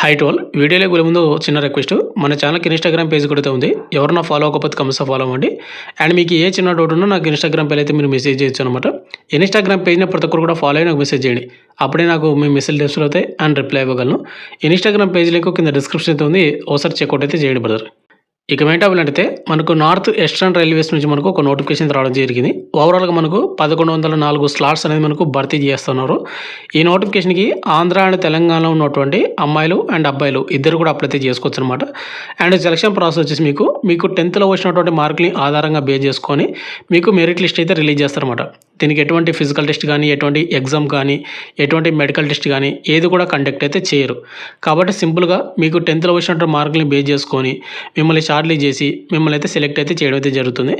High toll వీడియోలోకి వెళ్ళే ముందు చిన్న రిక్వెస్ట్ మన ఛానల్కి ఇన్స్టాగ్రామ్ పేజ్ కూడా ఉంది. ఎవరన్నా ఫాలో అవ్వకపోతే కమ్సా ఫాలో అవ్వండి. అండ్ మీకు ఏ చిన్న డౌట్ ఉన్నా నాకు ఇన్స్టాగ్రామ్ పేజ్ అయితే మీరు మెసేజ్ చేయొచ్చు అనమాట ఇన్స్టాగ్రామ్ పేజ్ని ప్రతి ఒక్కరు కూడా ఫాలో అయ్యి నాకు మెసేజ్ చేయండి. అప్పుడే నాకు మీ మెసేజ్ రిసీవ్ అవుతాయి అండ్ రిప్లై ఇవ్వగలను. ఇన్స్టాగ్రామ్ పేజ్ లింక్ కింద డిస్క్రిప్షన్ అయితే ఉంది. ఒకసారి చెక్అవుట్ అయితే చేయండి బ్రదర్ ఇక మెయిన్ అంటే మనకు నార్త్ వెస్ట్రన్ రైల్వేస్ నుంచి మనకు ఒక నోటిఫికేషన్ రావడం జరిగింది. ఓవరాల్గా మనకు పదకొండు వందల నాలుగు స్లాట్స్ అనేది మనకు భర్తీ చేస్తున్నారు. ఈ నోటిఫికేషన్కి ఆంధ్ర అండ్ తెలంగాణలో ఉన్నటువంటి అమ్మాయిలు అండ్ అబ్బాయిలు ఇద్దరు కూడా అప్లై చేసుకోవచ్చు అనమాట అండ్ సెలక్షన్ ప్రాసెస్ వచ్చేసి మీకు మీకు టెన్త్లో వచ్చినటువంటి మార్కుని ఆధారంగా బేస్ చేసుకొని మీకు మెరిట్ లిస్ట్ అయితే రిలీజ్ చేస్తారన్నమాట దీనికి ఎటువంటి ఫిజికల్ టెస్ట్ కానీ ఎటువంటి ఎగ్జామ్ కానీ ఎటువంటి మెడికల్ టెస్ట్ కానీ ఏది కూడా కండక్ట్ అయితే చేయరు. కాబట్టి సింపుల్గా మీకు టెన్త్లో వచ్చినటువంటి మార్కులను బేస్ చేసుకొని మిమ్మల్ని షార్ట్లీ చేసి మిమ్మల్ని అయితే సెలెక్ట్ అయితే చేయడం అయితే జరుగుతుంది.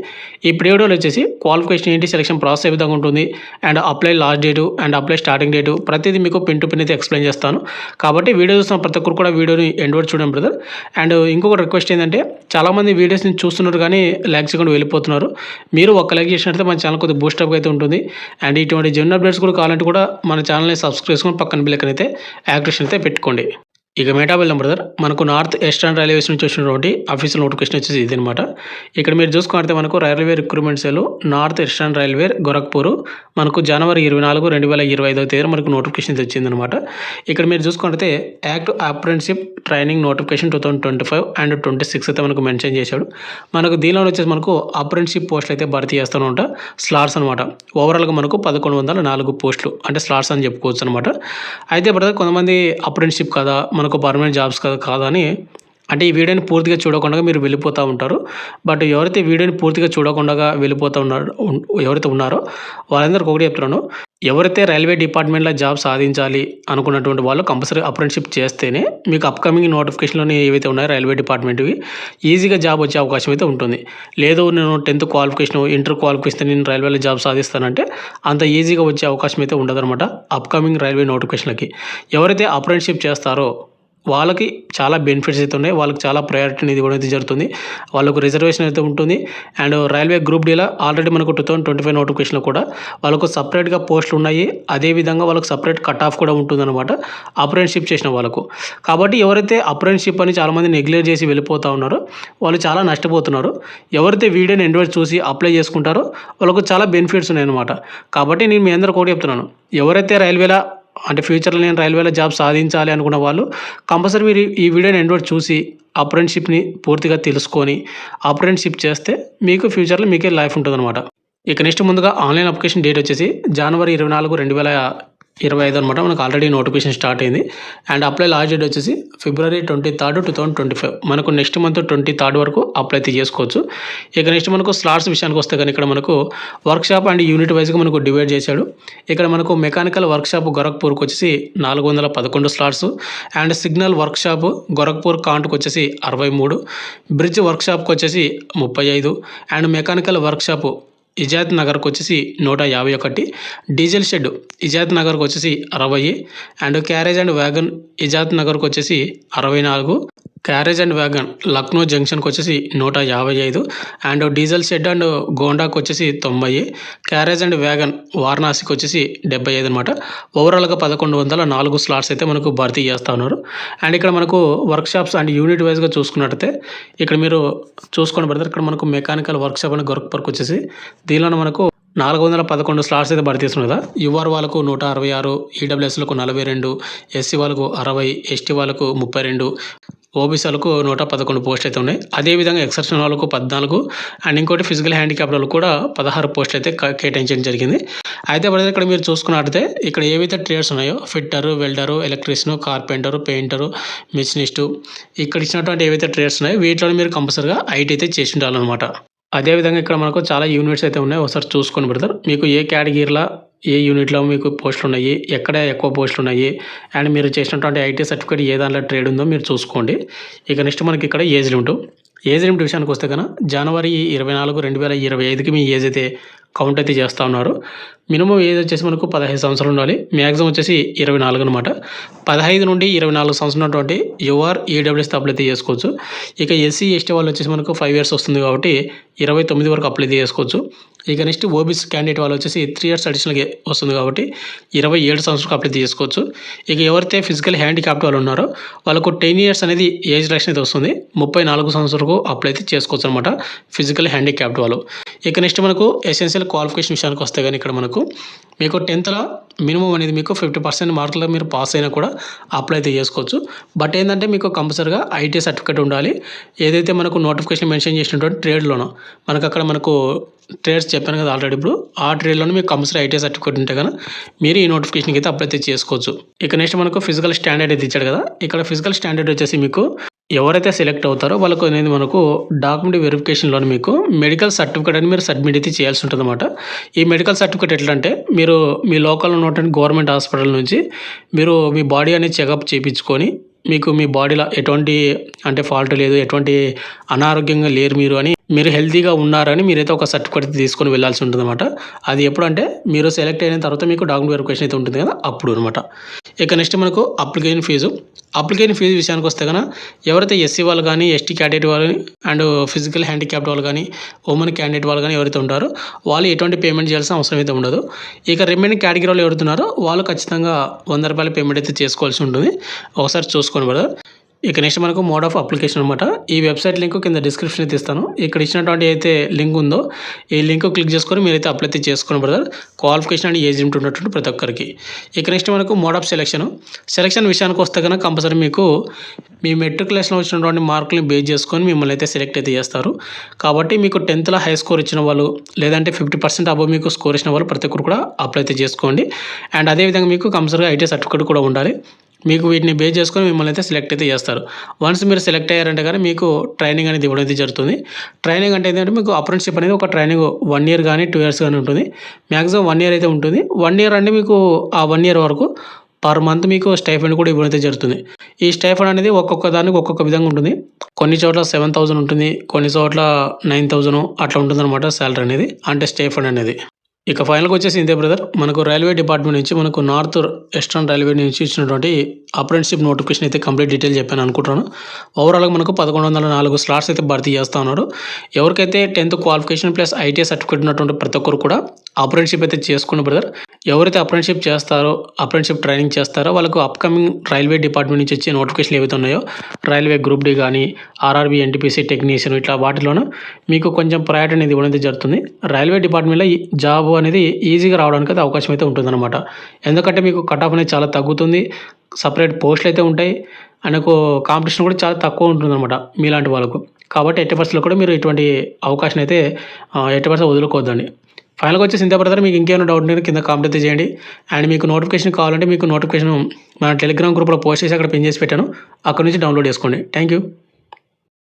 ఈ పీరియడ్లో వచ్చేసి క్వాలిఫికేషన్ ఏంటి సెలక్షన్ ప్రాసెస్ ఏ విధంగా ఉంటుంది and apply last date and apply starting date ప్రతిదీ మీకు పిన్ టు పిన్ అయితే ఎక్స్ప్లెయిన్ చేస్తాను. కాబట్టి వీడియో చూసిన ప్రతి ఒక్కరు కూడా వీడియోని ఎండ్ వరకు చూడండి బ్రదర్. అండ్ ఇంకొక రిక్వెస్ట్ ఏంటంటే చాలామంది వీడియోస్ని చూస్తున్నారు కానీ లైక్స్ చేయకుండా వెళ్ళిపోతున్నారు. మీరు ఒక లైక్ చేసినట్లయితే మన ఛానల్ కొద్దిగా బూస్టప్ అయితే ఉంటుంది. అండ్ ఇటువంటి జెన్ అప్డేట్స్ కూడా కావాలంటే కూడా మన ఛానల్ని సబ్స్క్రైబ్ చేసుకొని పక్కన బిల్లకనైతే యాక్టివేషన్ అయితే పెట్టుకోండి. ఇక మేటాబెల్ బ్రదర్ మనకు నార్త్ ఈస్టర్న్ రైల్వేస్ నుంచి వచ్చినటువంటి ఆఫీషియల్ నోటిఫికేషన్ వచ్చేసి ఇది అనమాట ఇక్కడ మీరు చూసుకుంటే మనకు railway recruitment cell North Eastern railway Gorakhpur మనకు జనవరి ఇరవై నాలుగు రెండు వేల ఇరవై ఐదవ తేదీ మనకు నోటిఫికేషన్ వచ్చిందనమాట ఇక్కడ మీరు చూసుకుంటే act apprenticeship training notification two thousand twenty five and twenty six అయితే మనకు మెన్షన్ చేశాడు. మనకు దీనిలో వచ్చేసి మనకు అప్రెంటిషిప్ పోస్టులు అయితే భర్తీ చేస్తూ ఉంటా స్లాట్స్ అనమాట ఓవరాల్గా మనకు పదకొండు వందల నాలుగు పోస్టులు అంటే స్లాట్స్ అని చెప్పుకోవచ్చు అనమాట అయితే బ్రదర్ కొంతమంది అప్రెంటిషిప్ కదా మనకు పర్మనెంట్ జాబ్స్ కదా కాదని అంటే ఈ వీడియోని పూర్తిగా చూడకుండా మీరు వెళ్ళిపోతూ ఉంటారు. బట్ ఎవరైతే వీడియోని పూర్తిగా చూడకుండా వెళ్ళిపోతూ ఉన్నారు ఎవరైతే ఉన్నారో వాళ్ళందరికీ ఒకటి చెప్తున్నాను. ఎవరైతే రైల్వే డిపార్ట్మెంట్లో జాబ్ సాధించాలి అనుకున్నటువంటి వాళ్ళు కంపల్సరీ అప్రెంటిషిప్ చేస్తేనే మీకు అప్కమింగ్ నోటిఫికేషన్లోని ఏవైతే ఉన్నాయో రైల్వే డిపార్ట్మెంట్వి ఈజీగా జాబ్ వచ్చే అవకాశం అయితే ఉంటుంది. లేదు నేను టెన్త్ క్వాలిఫికేషన్ ఇంటర్ క్వాలిఫికేషన్ నేను రైల్వేలో జాబ్ సాధిస్తానంటే అంత ఈజీగా వచ్చే అవకాశం అయితే ఉండదన్నమాట అప్కమింగ్ రైల్వే నోటిఫికేషన్లకి ఎవరైతే అప్రెంటిషిప్ చేస్తారో వాళ్ళకి చాలా బెనిఫిట్స్ అయితే ఉన్నాయి. వాళ్ళకి చాలా ప్రయారిటీ అనేది కూడా అయితే జరుగుతుంది. వాళ్ళకు రిజర్వేషన్ అయితే ఉంటుంది. అండ్ రైల్వే గ్రూప్ డీలో ఆల్రెడీ మనకు టూ థౌసండ్ ట్వంటీ ఫైవ్ నోటిఫికేషన్లో కూడా వాళ్ళకు సపరేట్గా పోస్టులు ఉన్నాయి. అదేవిధంగా వాళ్ళకు సపరేట్ కట్ ఆఫ్ కూడా ఉంటుందన్నమాట. అప్రెంట్షిప్ చేసిన వాళ్ళకు. కాబట్టి ఎవరైతే అప్రెంట్షిప్ అని చాలామంది నెగ్లెక్ట్ చేసి వెళ్ళిపోతూ ఉన్నారో వాళ్ళు చాలా నష్టపోతున్నారు. ఎవరైతే వీడియోని ఎండ్ చూసి అప్లై చేసుకుంటారో వాళ్ళకు చాలా బెనిఫిట్స్ ఉన్నాయన్నమాట. కాబట్టి నేను మీ అందరూ కూడా చెప్తున్నాను. ఎవరైతే రైల్వేలో అంటే ఫ్యూచర్లో నేను రైల్వేలో జాబ్ సాధించాలి అనుకున్న వాళ్ళు కంపల్సరీ మీరు ఈ వీడియోని ఎండ్ చూసి అప్రెంట్షిప్ని పూర్తిగా తెలుసుకొని అప్రెంట్షిప్ చేస్తే మీకు ఫ్యూచర్లో మీకే లైఫ్ ఉంటుందన్నమాట. ఇక నెక్స్ట్ ముందుగా ఆన్లైన్ అప్లికేషన్ డేట్ వచ్చేసి జనవరి ఇరవై నాలుగు రెండు వేల ఇరవై ఐదు అనమాట మనకు ఆల్రెడీ నోటిఫికేషన్ స్టార్ట్ అయింది. అండ్ అప్లై లాస్ట్ డేట్ వచ్చేసి ఫిబ్రవరి twenty third two thousand twenty five మనకు నెక్స్ట్ మంత్ ట్వంటీ థర్డ్ వరకు అప్లై అయితే చేసుకోవచ్చు. ఇక నెక్స్ట్ మనకు స్లాట్స్ విషయానికి వస్తే కానీ ఇక్కడ మనకు వర్క్షాప్ అండ్ యూనిట్ వైజ్గా మనకు డివైడ్ చేశాడు. ఇక్కడ మనకు మెకానికల్ వర్క్షాప్ గొరఖ్పూర్కి వచ్చేసి నాలుగు వందల పదకొండు slots and signal workshop Gorakhpur కాంట్కి వచ్చేసి అరవై మూడు. బ్రిడ్జ్ వర్క్షాప్కి వచ్చేసి ముప్పై ఐదు. అండ్ మెకానికల్ వర్క్షాప్ ఇజాత్ నగర్కి వచ్చేసి నూట యాభై ఒకటి డీజిల్ షెడ్ ఇజాత్ నగర్కి వచ్చేసి అరవై అండ్ క్యారేజ్ అండ్ వ్యాగన్ ఇజాత్ నగర్కి వచ్చేసి అరవై నాలుగు క్యారేజ్ అండ్ వ్యాగన్ లక్నో జంక్షన్కి వచ్చేసి నూట యాభై ఐదు అండ్ డీజిల్ షెడ్ అండ్ గోండాకి వచ్చేసి తొంభై క్యారేజ్ అండ్ వ్యాగన్ వారణాసికి వచ్చేసి డెబ్బై ఐదు అనమాట ఓవరాల్గా పదకొండు వందల నాలుగు స్లాట్స్ అయితే మనకు భర్తీ చేస్తూ ఉన్నారు. అండ్ ఇక్కడ మనకు వర్క్షాప్స్ అండ్ యూనిట్ వైజ్గా చూసుకున్నట్టయితే ఇక్కడ మీరు చూసుకోండి పెడతారు ఇక్కడ మనకు మెకానికల్ వర్క్షాప్ అని గొరఖ్పూర్కి వచ్చేసి దీనిలో మనకు నాలుగు వందల పదకొండు స్లాట్స్ అయితే భర్తీ చేస్తున్నారు కదా. యువర్ వాళ్ళకు నూట అరవై ఆరు ఈడబ్ల్యూఎస్లకు నలభై రెండు ఎస్సీ వాళ్ళకు అరవై ఎస్టీ వాళ్ళకు ముప్పై రెండు ఓబీసీలకు నూట పదకొండు పోస్ట్ అయితే ఉన్నాయి. అదేవిధంగా ఎక్సెప్షన్ వాళ్ళకు పద్నాలుగు అండ్ ఇంకోటి ఫిజికల్ హ్యాండిక్యాప్ వాళ్ళకు కూడా పదహారు పోస్ట్ అయితే కేటాయించడం జరిగింది. అయితే బ్రదర్ ఇక్కడ మీరు చూసుకున్నట్టయితే ఇక్కడ ఏవైతే ట్రేడ్స్ ఉన్నాయో fitter welder electrician carpenter painter machinist ఇక్కడ ఇచ్చినటువంటి ఏవైతే ట్రేడ్స్ ఉన్నాయో వీటిలో మీరు కంపల్సరిగా ఐటీ అయితే చేసి ఉండాలన్నమాట. అదేవిధంగా ఇక్కడ మనకు చాలా యూనిట్స్ అయితే ఉన్నాయి. ఒకసారి చూసుకొని బ్రదర్ మీకు ఏ కేటగిరీలో ఏ యూనిట్లో మీకు పోస్టులు ఉన్నాయి ఎక్కడ ఎక్కువ పోస్టులు ఉన్నాయి అండ్ మీరు చేసినటువంటి ఐటీ సర్టిఫికేట్ ఏ దాంట్లో ట్రేడ్ ఉందో మీరు చూసుకోండి. ఇక నెక్స్ట్ మనకి ఇక్కడ ఏజ్ లిమిట్ ఏజ్ లిమిట్ విషయానికి వస్తే కనుక జనవరి ఇరవై నాలుగు రెండు వేల ఇరవై ఐదుకి మీ ఏజ్ అయితే కౌంట్ అయితే చేస్తూ ఉన్నారు. మినిమం ఏజ్ వచ్చేసి మనకు పదహైదు సంవత్సరాలు ఉండాలి. మ్యాక్సిమం వచ్చేసి ఇరవై నాలుగు అనమాట పదహైదు నుండి ఇరవై నాలుగు సంవత్సరం ఉన్నటువంటి యువర్ ఈడబ్ల్యూఎస్ అప్లై అయితే చేసుకోవచ్చు. ఇక ఎస్సీ ఎస్టీ వాళ్ళు వచ్చేసి మనకు ఫైవ్ ఇయర్స్ వస్తుంది కాబట్టి ఇరవై తొమ్మిది వరకు అప్లై చేసుకోవచ్చు. ఇక నెక్స్ట్ ఓబీసీ క్యాండిడేట్ వాళ్ళు వచ్చేసి త్రీ ఇయర్స్ అడిషనల్గా వస్తుంది కాబట్టి ఇరవై ఏడు సంవత్సరాలకు అప్లై చేసుకోవచ్చు. ఇక ఎవరైతే ఫిజికల్ హ్యాండిక్యాప్ట్ వాళ్ళు ఉన్నారో వాళ్ళకు టెన్ ఇయర్స్ అనేది ఏజ్ రిలాక్షన్ అయితే వస్తుంది. ముప్పై నాలుగు సంవత్సరాలకు అప్లై అయితే చేసుకోవచ్చు అనమాట ఫిజికల్ హ్యాండిక్యాప్ట్ వాళ్ళు. ఇక నెక్స్ట్ మనకు ఎసెన్షియల్ క్వాలిఫికేషన్ విషయానికి వస్తే కానీ ఇక్కడ మనకు మీకు టెన్త్లో మినిమం అనేది మీకు ఫిఫ్టీ పర్సెంట్ మార్కుల్లో మీరు పాస్ అయినా కూడా అప్లై అయితే చేసుకోవచ్చు. బట్ ఏంటంటే మీకు కంపల్సరిగా ఐటీ సర్టిఫికేట్ ఉండాలి. ఏదైతే మనకు నోటిఫికేషన్ మెన్షన్ చేసినటువంటి ట్రేడ్లోనో మనకు అక్కడ మనకు ట్రేడ్స్ చెప్పాను కదా ఆల్రెడీ ఇప్పుడు. ఆ ట్రేడ్లోనే మీకు కంపల్సరీ ఐటీ సర్టిఫికేట్ ఉంటే కదా. మీరు ఈ నోటిఫికేషన్కి అయితే అప్లై అయితే చేసుకోవచ్చు. ఇక నెక్స్ట్ మనకు ఫిజికల్ స్టాండర్డ్ అయితే ఇచ్చాడు కదా. ఇక్కడ ఫిజికల్ స్టాండర్డ్ వచ్చేసి మీకు ఎవరైతే సెలెక్ట్ అవుతారో వాళ్ళకు అనేది మనకు డాక్యుమెంట్ వెరిఫికేషన్లో మీకు మెడికల్ సర్టిఫికేట్ అని మీరు సబ్మిట్ అయితే చేయాల్సి ఉంటుంది అనమాట ఈ మెడికల్ సర్టిఫికేట్ ఎట్లా అంటే మీరు మీ లోకల్లో ఉన్నటువంటి గవర్నమెంట్ హాస్పిటల్ నుంచి మీరు మీ బాడీ అనేది చెకప్ చేయించుకొని మీకు మీ బాడీలో ఎటువంటి అంటే ఫాల్ట్ లేదు ఎటువంటి అనారోగ్యంగా లేరు మీరు అని మీరు హెల్తీగా ఉన్నారని మీరైతే ఒక సర్టిఫికేట్ తీసుకొని వెళ్ళాల్సి ఉంటుంది అనమాట అది ఎప్పుడు అంటే మీరు సెలెక్ట్ అయిన తర్వాత మీకు డాక్యుమెంట్ వెరిఫికేషన్ అయితే ఉంటుంది కదా అప్పుడు అనమాట ఇక నెక్స్ట్ మనకు అప్లికేషన్ ఫీజు. అప్లికేషన్ ఫీజు విషయానికి వస్తే కనుక ఎవరైతే ఎస్సీ వాళ్ళు కానీ ఎస్టీ క్యాండిడేట్ వాళ్ళు అండ్ ఫిజికల్ హ్యాండిక్యాప్డ్ వాళ్ళు కానీ ఉమెన్ క్యాండిడేట్ వాళ్ళు కానీ ఎవరైతే ఉంటారో వాళ్ళు ఎటువంటి పేమెంట్ చేయాల్సిన అవసరం అయితే ఉండదు. ఇక రిమైనింగ్ కేటగిరీ వాళ్ళు ఎవరుతున్నారో వాళ్ళు ఖచ్చితంగా వంద రూపాయల పేమెంట్ అయితే చేసుకోవాల్సి ఉంటుంది. ఒకసారి చూసుకోండి బ్రదర్. ఇక నెక్స్ట్ మనకు మోడ్ ఆఫ్ అప్లికేషన్ అనమాట ఈ వెబ్సైట్ లింక్ కింద డిస్క్రిప్షన్ అయితే ఇస్తాను ఇక్కడ ఇచ్చినటువంటి అయితే లింక్ ఉందో ఈ లింక్ క్లిక్ చేసుకొని మీరైతే అప్లై అయితే చేసుకోండి బ్రదర్ క్వాలిఫికేషన్ అండ్ ఏజ్ ఉంటున్నటువంటి ఉన్నటువంటి ప్రతి ఒక్కరికి. ఇక నెక్స్ట్ మనకు మోడ్ ఆఫ్ సెలెక్షన్ సెలక్షన్ విషయానికి వస్తే కనుక కంపల్సరీ మీకు మీ మెట్రికులేషన్లో వచ్చినటువంటి మార్కులను బేస్ చేసుకొని మిమ్మల్ని అయితే సెలెక్ట్ అయితే చేస్తారు. కాబట్టి మీకు టెన్త్లో హై స్కోర్ ఇచ్చిన వాళ్ళు లేదంటే ఫిఫ్టీ పర్సెంట్ అబవ్ మీకు స్కోర్ ఇచ్చిన వాళ్ళు ప్రతి ఒక్కరు కూడా అప్లై అయితే చేసుకోండి. అండ్ అదేవిధంగా మీకు కంపల్సరీగా ఐటీ సర్టిఫికేట్ కూడా ఉండాలి. మీకు వీటిని బేస్ చేసుకొని మిమ్మల్ని అయితే సెలెక్ట్ అయితే చేస్తారు. వన్స్ మీరు సెలెక్ట్ అయ్యారంటే కానీ మీకు ట్రైనింగ్ అనేది ఇవ్వడం అయితే జరుగుతుంది. ట్రైనింగ్ అంటే ఏంటంటే మీకు అప్రెంటిషిప్ అనేది ఒక ట్రైనింగ్ వన్ ఇయర్ కానీ టూ ఇయర్స్ కానీ ఉంటుంది. మ్యాక్సిమం వన్ ఇయర్ అయితే ఉంటుంది. వన్ ఇయర్ అంటే మీకు ఆ వన్ ఇయర్ వరకు పర్ మంత్ మీకు స్టైఫండ్ కూడా ఇవ్వడం అయితే జరుగుతుంది. ఈ స్టైఫండ్ అనేది ఒక్కొక్క దానికి ఒక్కొక్క విధంగా ఉంటుంది. కొన్ని చోట్ల సెవెన్ థౌసండ్ ఉంటుంది కొన్ని చోట్ల నైన్ థౌసండ్ అట్లా ఉంటుంది అనమాట శాలరీ అనేది అంటే స్టైఫండ్ అనేది. ఇక ఫైనల్గా వచ్చేసి ఇంతే బ్రదర్. మనకు రైల్వే డిపార్ట్మెంట్ నుంచి మనకు నార్త్ వెస్ట్రన్ రైల్వే నుంచి ఇచ్చినటువంటి అప్రెంటిషిప్ నోటిఫికేషన్ అయితే కంప్లీట్ డీటెయిల్ చెప్పాను అనుకుంటున్నాను. ఓవరాల్గా మనకు పదకొండు వందల నాలుగు స్లాట్స్ అయితే భర్తీ చేస్తూ ఉన్నారు. ఎవరికైతే tenth qualification plus ITI certificate ఉన్నటువంటి ప్రతి ఒక్కరు కూడా అప్రెంటిషిప్ అయితే చేసుకున్న బ్రదర్. ఎవరైతే అప్రెంటిషిప్ చేస్తారో అప్రెంటిషిప్ ట్రైనింగ్ చేస్తారో వాళ్ళకు అప్కమింగ్ రైల్వే డిపార్ట్మెంట్ నుంచి వచ్చే నోటిఫికేషన్ ఏవైతే ఉన్నాయో రైల్వే గ్రూప్ డి కానీ ఆర్ఆర్బీ ఎన్టీపీసీ టెక్నీషియన్ ఇట్లా వాటిలోనూ మీకు కొంచెం ప్రయారిటీ అనేది ఇవ్వడం జరుగుతుంది. రైల్వే డిపార్ట్మెంట్లో జాబ్ అనేది ఈజీగా రావడానికి అయితే అవకాశం అయితే ఉంటుందన్నమాట. ఎందుకంటే మీకు కట్ ఆఫ్ అనేది చాలా తగ్గుతుంది. సపరేట్ పోస్టులు అయితే ఉంటాయి. అండ్ కాంపిటీషన్ కూడా చాలా తక్కువ ఉంటుందన్నమాట మీలాంటి వాళ్ళకు. కాబట్టి ఎట్టి పరిస్థితుల్లో కూడా మీరు ఇటువంటి అవకాశం అయితే ఎట్టి పరిస్థితుల్లో వదులుకోవద్దండి. ఫైనల్గా వచ్చేసి ఇంతే బ్రదర్ మీకు ఇంకేమైనా డౌట్ ఉంటే కింద కామెంట్ అయితే చేయండి. అండ్ మీకు నోటిఫికేషన్ కావాలంటే మీకు నోటిఫికేషన్ మన టెలిగ్రామ్ గ్రూప్లో పోస్ట్ చేసి అక్కడ పిన్ చేసి పెట్టాను. అక్కడ నుంచి డౌన్లోడ్ చేసుకోండి. Thank you